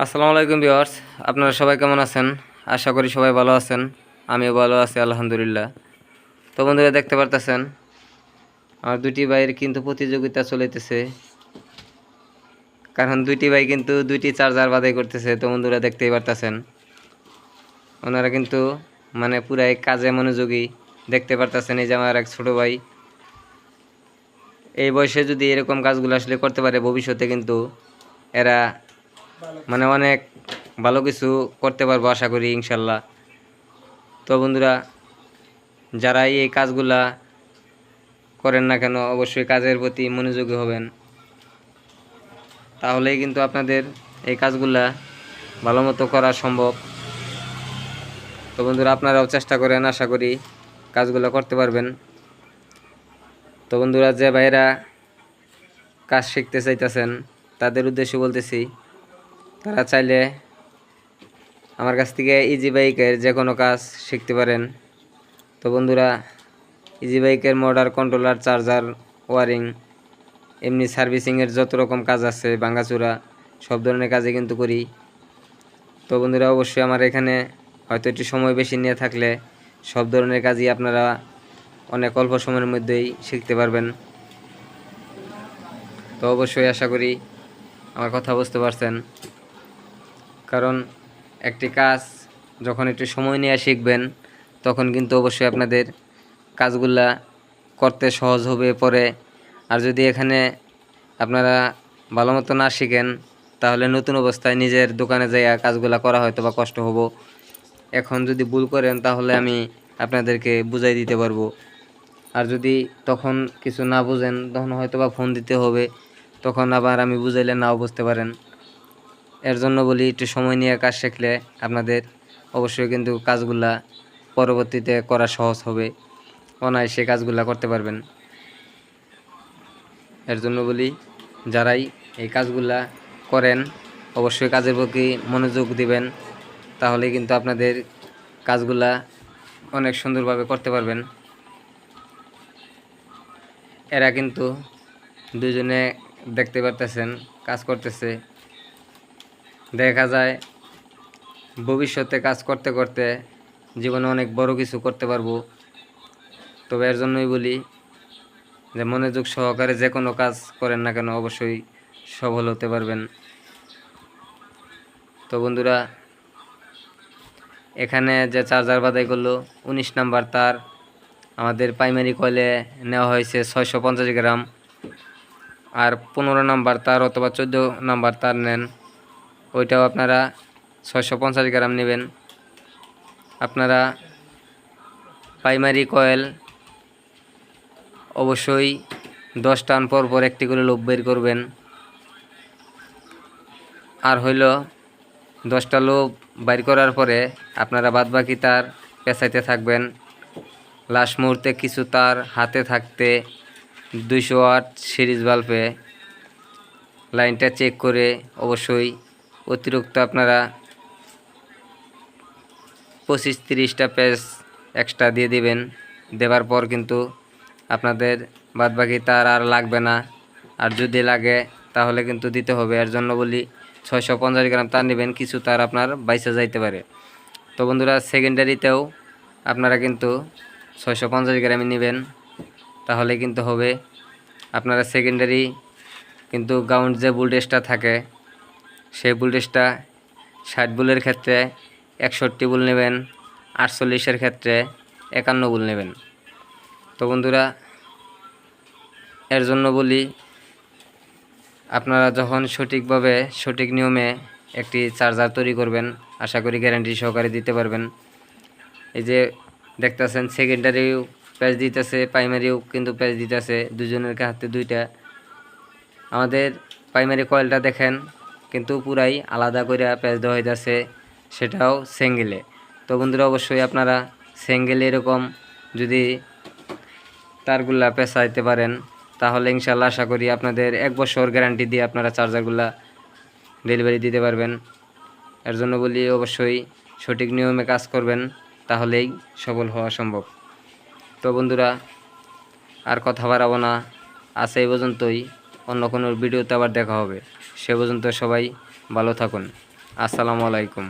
আসসালামু আলাইকুম ভিউয়ার্স, আপনারা সবাই কেমন আছেন? আশা করি সবাই ভালো আছেন, আমিও ভালো আছি, আলহামদুলিল্লাহ। তো বন্ধুরা, দেখতে পারতেছেন, আমার দুটি ভাইয়ের কিন্তু প্রতিযোগিতা চলিতেছে। কারণ দুইটি ভাই কিন্তু দুইটি চার্জার বাদাই করতেছে, তো বন্ধুরা, দেখতেই পারতেছেন। ওনারা কিন্তু মানে পুরাই কাজে মনোযোগী, দেখতে পারতেছেন এই যে আমার এক ছোটো ভাই। এই বয়সে যদি এরকম কাজগুলো আসলে করতে পারে, ভবিষ্যতে কিন্তু এরা মানে অনেক ভালো কিছু করতে পারব আশা করি, ইনশাল্লাহ। তো বন্ধুরা, যারা এই কাজগুলা করেন না কেন, অবশ্যই কাজের প্রতি মনোযোগী হবেন। তাহলেই কিন্তু আপনাদের এই কাজগুলা ভালো মতো করা সম্ভব। তো বন্ধুরা, আপনারাও চেষ্টা করেন, আশা করি কাজগুলো করতে পারবেন। তো বন্ধুরা, যে ভাইরা কাজ শিখতে চাইতেছেন, তাদের উদ্দেশ্যে বলতেছি তারা চাইলে আমার কাছ থেকে ইজি বাইকের যে কোনো কাজ শিখতে পারেন। তো বন্ধুরা ইজি বাইকের মোটর কন্ট্রোলার চার্জার ওয়ারিং এমনি সার্ভিসিংয়ের যত রকম কাজ আছে, ভাঙ্গাচুরা, সব ধরনের কাজে কিন্তু করি। তো বন্ধুরা, অবশ্যই আমার এখানে হয়তো একটু সময় বেশি নিয়ে থাকলে সব ধরনের কাজই আপনারা অনেক অল্প সময়ের মধ্যেই শিখতে পারবেন। তো অবশ্যই আশা করি আমার কথা বুঝতে পারছেন। কারণ একটি কাজ যখন একটু সময় নিয়ে শিখবেন, তখন কিন্তু অবশ্যই আপনাদের কাজগুলা করতে সহজ হবে পরে। আর যদি এখানে আপনারা ভালো মতো না শিখেন, তাহলে নতুন অবস্থায় নিজের দোকানে যাইয়া কাজগুলা করা হয়তো বা কষ্ট হব। এখন যদি ভুল করেন, তাহলে আমি আপনাদেরকে বুঝাই দিতে পারব। আর যদি তখন কিছু না বুঝেন, তখন হয়তো বা ফোন দিতে হবে। তখন আবার আমি বুঝাইলে নাও বুঝতে পারেন। এর জন্য বলি, একটু সময় নিয়ে কাজ শিখলে আপনাদের অবশ্যই কিন্তু কাজগুলা পরবর্তীতে করা সহজ হবে। অনায়াসে কাজগুলা করতে পারবেন। এর জন্য বলি, যারাই এই কাজগুলা করেন, অবশ্যই কাজের প্রতি মনোযোগ দিবেন, তাহলে কিন্তু আপনাদের কাজগুলা অনেক সুন্দরভাবে করতে পারবেন। এরা কিন্তু দুজনে দেখতে পারতেছেন, কাজ করতেছে। দেখা যায় ভবিষ্যতে কাজ করতে করতে জীবনে অনেক বড় কিছু করতে পারব। তবে এর জন্যই বলি যে মনোযোগ সহকারে যে কোনো কাজ করেন না কেন অবশ্যই সফল হতে পারবেন। তো বন্ধুরা, এখানে যে চার্জার বাদাই করল, উনিশ নাম্বার তার আমাদের প্রাইমারি কয়েলে নেওয়া হয়েছে ছয়শো পঞ্চাশ গ্রাম। আর পনেরো নাম্বার তার অথবা চোদ্দ নাম্বার তার নেন। ওইটাও আপনারা ছয়শো পঞ্চাশ গ্রাম নেবেন। আপনারা প্রাইমারি কয়েল অবশ্যই দশ টান পর পর একটি করে লোভ বের করবেন। আর হইল দশটা লোভ বাইর করার পরে আপনারা বাদবাকি তার পেঁচাইতে থাকবেন। লাস্ট মুহূর্তে কিছু তার হাতে থাকতে দুইশো আট সিরিজ বাল্বে লাইনটা চেক করে অবশ্যই অতিরিক্ত আপনারা পঁচিশ তিরিশটা পেজ এক্সট্রা দিয়ে দিবেন। দেওয়ার পর কিন্তু আপনাদের বাদবাকি তার আর লাগবে না। আর যদি লাগে, তাহলে কিন্তু দিতে হবে। এর জন্য বলি ছয়শো পঞ্চাশ গ্রাম তার নেবেন, কিছু তার আপনার বাইসে যাইতে পারে। তো বন্ধুরা সেকেন্ডারিতেও আপনারা কিন্তু ছয়শো পঞ্চাশ গ্রামই নেবেন। তাহলে কিন্তু হবে। আপনারা সেকেন্ডারি কিন্তু গাউন্ড যে বুলটেসটা থাকে সেই বুলটেসটা ষাট বুলের ক্ষেত্রে একষট্টি বুল নেবেন আটচল্লিশের ক্ষেত্রে একান্ন বুল নেবেন। তো বন্ধুরা, এর জন্য বলি, আপনারা যখন সঠিকভাবে সঠিক নিয়মে একটি চার্জার তৈরি করবেন, আশা করি গ্যারান্টি সহকারে দিতে পারবেন। এই যে দেখতেছেন সেকেন্ডারিও প্যাচ দিতেছে প্রাইমারিও কিন্তু প্যাচ দিতেছে, দুজনের হাতে দুইটা। আমাদের প্রাইমারি কয়েলটা দেখেন কিন্তু পুরাই আলাদা করে প্যাচ দেওয়া হইতেছে, সেটাও সেঙ্গেলে। তো বন্ধুরা, অবশ্যই আপনারা সিঙ্গেলে এরকম যদি তারগুলা পেঁচাইতে পারেন, তাহলে ইনশাল্লাহ আশা করি আপনাদের এক বছর গ্যারান্টি দিয়ে আপনারা চার্জারগুলা ডেলিভারি দিতে পারবেন। এর জন্য বলি, অবশ্যই সঠিক নিয়মে কাজ করবেন, তাহলেই সফল হওয়া সম্ভব। তো বন্ধুরা, আর কথা বাড়াবো না। আছে এই পর্যন্তই। অন্য কোনো ভিডিওতে আবার দেখা হবে। সে পর্যন্ত সবাই ভালো থাকুন। আসসালামু আলাইকুম।